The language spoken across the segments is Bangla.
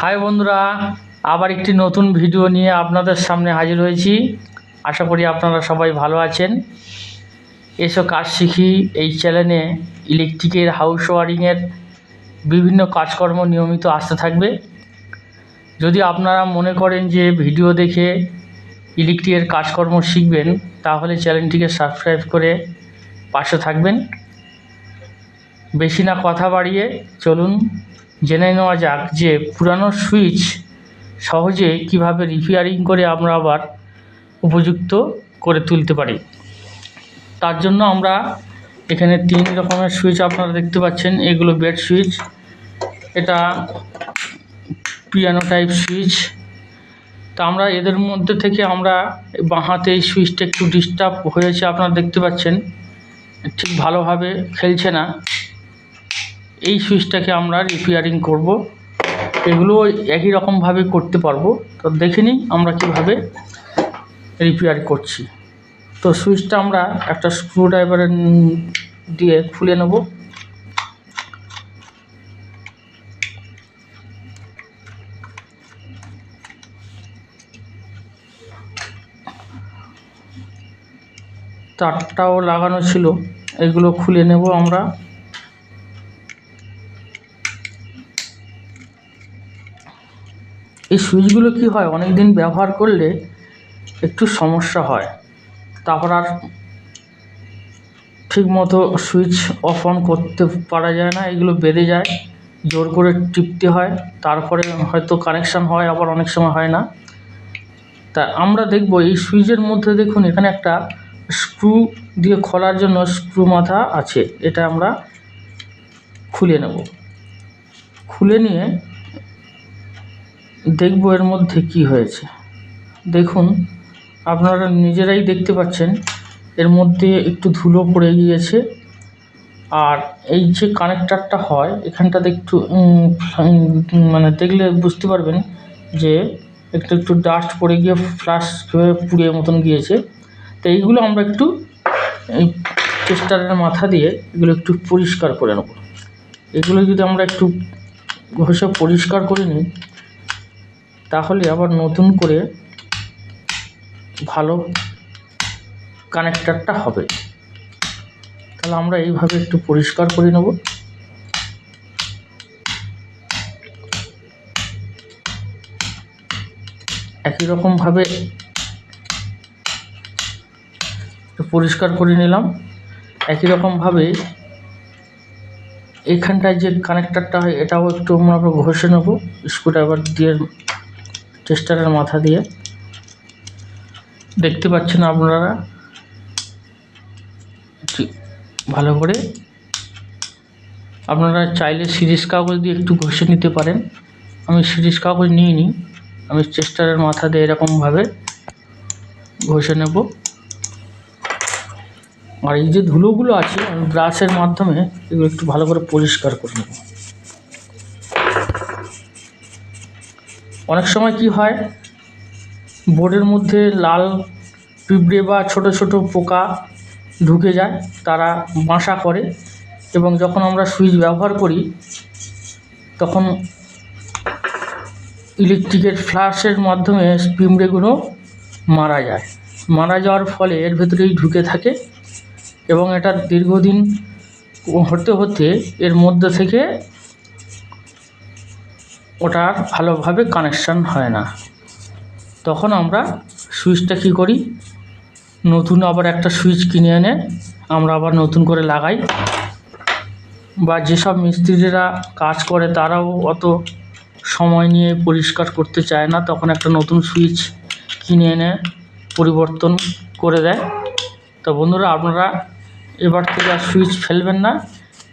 হাই বন্ধুরা, আবার একটি নতুন ভিডিও নিয়ে আপনাদের সামনে হাজির হয়েছি। আশা করি আপনারা সবাই ভালো আছেন। এসো কাজ শিখি এই চ্যানেলে। ইলেকট্রিকের, হাউস ওয়ারিংয়ের বিভিন্ন কাজকর্ম নিয়মিত আসতে থাকবে। যদি আপনারা মনে করেন যে ভিডিও দেখে ইলেকট্রিকের কাজকর্ম শিখবেন, তাহলে চ্যানেলটিকে সাবস্ক্রাইব করে পাশে থাকবেন। বেশি না কথা বাড়িয়ে চলুন জেনে নেওয়া যাক যে পুরানো সুইচ সহজে কীভাবে রিপেয়ারিং করে আমরা আবার উপযুক্ত করে তুলতে পারি। তার জন্য আমরা এখানে তিন রকমের সুইচ আপনারা দেখতে পাচ্ছেন। এগুলো বেড সুইচ, এটা পিয়ানো টাইপ সুইচ। তা আমরা এদের মধ্যে থেকে আমরা বাঁ হাতে এই সুইচটা একটু ডিস্টার্ব হয়েছে, আপনারা দেখতে পাচ্ছেন। ঠিক ভালোভাবে খেলছে না। এই সুইচটাকে আমরা রিপেয়ারিং করব। এগুলো একই রকমভাবে করতে পারব। তো দেখে নিই আমরা কীভাবে রিপেয়ার করছি। তো সুইচটা আমরা একটা স্ক্রু ড্রাইভারের দিয়ে খুলে নেব। তারটাও লাগানো ছিল। এগুলো খুলে নেব আমরা। এই সুইচগুলো কি হয়? অনেক দিন ব্যবহার করলে একটু সমস্যা হয়। তারপর আর ঠিক মতো সুইচ অফ অন করতে পারা যায় না, এগুলো বেঁধে যায়, জোর করে টিপতে হয়। তারপরে হয়তো কানেকশান হয়, আবার অনেক সময় হয় না। তা আমরা দেখব, এই সুইচের মধ্যে দেখুন, এখানে একটা স্ক্রু দিয়ে খোলার জন্য স্ক্রু মাথা আছে। এটা আমরা খুলে নেব। খুলে নিয়ে দেখব এর মধ্যে কি হয়েছে। দেখুন, আপনারা নিজেরাই দেখতে পাচ্ছেন, এর মধ্যে একটু ধুলো পড়ে গিয়েছে। আর এই যে কানেক্টারটা হয়, এখানটাতে একটু মানে দেখলে বুঝতে পারবেন যে একটু একটু ডাস্ট পড়ে গিয়ে ফ্লাশ হয়ে পুড়ে মতন গিয়েছে। তো এইগুলো আমরা একটু, এই টেস্টারের মাথা দিয়ে এগুলো একটু পরিষ্কার করে নেব। এগুলো যদি আমরা একটু ঘষে পরিষ্কার করে নিই তাহলে আবার নতুন করে ভালো কানেক্টারটা হবে। তাহলে আমরা এইভাবে একটু পরিষ্কার করে নেব। একই রকমভাবে একটু পরিষ্কার করে নিলাম। একই রকমভাবে এইখানটায় যে কানেক্টারটা হয়, এটাও একটু আমরা ঘষে নেব। স্ক্রুড্রাইভার দিয়ে টেস্টারের মাথা দিয়ে। দেখতে পাচ্ছেন আপনারা? ভালো করে। আপনারা চাইলে সিরিজ কাগজ দিয়ে একটু ঘষে নিতে পারেন। আমি সিরিজ কাগজ নিইনি। আমি চেস্টারের মাথা দিয়ে এরকমভাবে ঘষে নেব। আর এই যে ধুলোগুলো আছে, আমি ব্রাশের মাধ্যমে এগুলো একটু ভালো করে পরিষ্কার করে নেব। অনেক সময় কি হয়, বোর্ডের মধ্যে লাল পিঁপড়ে বা ছোট ছোট পোকা ঢুকে যায়, তারা বাসা করে এবং যখন আমরা সুইচ ব্যবহার করি, তখন ইলেকট্রিকের ফ্ল্যাশের মাধ্যমে পিঁপড়েগুলো মারা যায়। মারা যাওয়ার ফলে এর ভেতরেই ঢুকে থাকে এবং এটা দীর্ঘদিন হতে হতে এর মধ্যে থেকে ওটা আর ভালোভাবে কানেকশান হয় না। তখন আমরা সুইচটা কী করি? নতুন আবার একটা সুইচ কিনে এনে আমরা আবার নতুন করে লাগাই। বা যেসব মিস্ত্রিরা কাজ করে তারাও অত সময় নিয়ে পরিষ্কার করতে চায় না, তখন একটা নতুন সুইচ কিনে এনে পরিবর্তন করে দেয়। তো বন্ধুরা, আপনারা এবার থেকে আর সুইচ ফেলবেন না।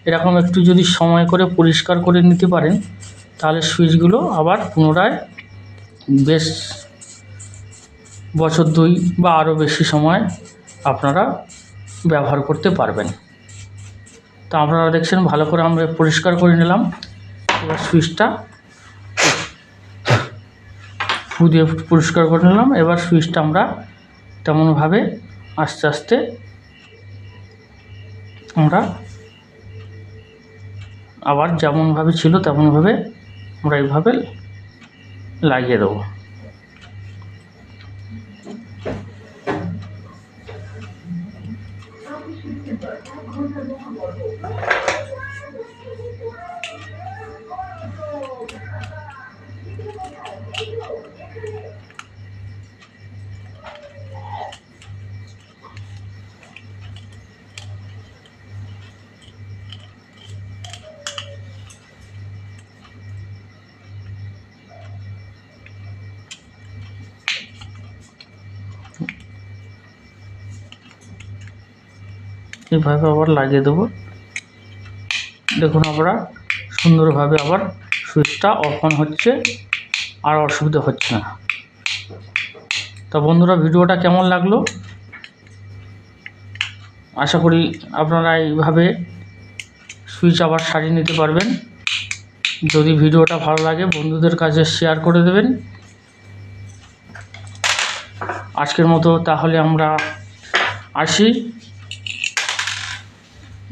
এরকম একটু যদি সময় করে পরিষ্কার করে নিতে পারেন তাহলে সুইচগুলো আবার পুনরায় বেশ বছর দুই বা আরও বেশি সময় আপনারা ব্যবহার করতে পারবেন। তো আপনারা দেখছেন, ভালো করে আমরা পরিষ্কার করে নিলাম। এবার সুইচটা ফু দিয়ে পরিষ্কার করে নিলাম। এবার সুইচটা আমরা তেমনভাবে আস্তে আস্তে আমরা আবার যেমনভাবে ছিল, তেমনভাবে लागिए देव এইভাবে আবার লাগিয়ে দেবো? দেখুন আমরা সুন্দরভাবে আবার সুইচটা অফ অন হচ্ছে, আর অসুবিধা হচ্ছে না। তা বন্ধুরা, ভিডিওটা কেমন লাগল? আশা করি আপনারা এইভাবে সুইচ আবার সারিয়ে নিতে পারবেন। যদি ভিডিওটা ভালো লাগে, বন্ধুদের কাছে শেয়ার করে দেবেন। আজকের মতো তাহলে আমরা আসি।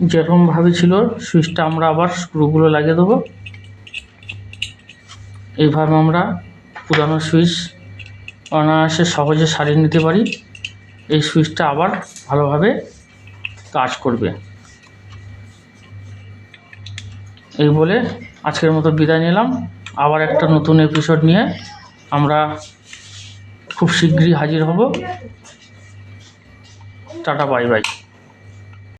যেরকমভাবে ছিল, সুইচটা আমরা আবার স্ক্রুগুলো লাগিয়ে দেবো। এইভাবে আমরা পুরানো সুইচ অনায়াসে সহজে সারিয়ে নিতে পারি। এই সুইচটা আবার ভালোভাবে কাজ করবে। এই বলে আজকের মতো বিদায় নিলাম। আবার একটা নতুন এপিসোড নিয়ে আমরা খুব শীঘ্রই হাজির হব। Tata, bye bye.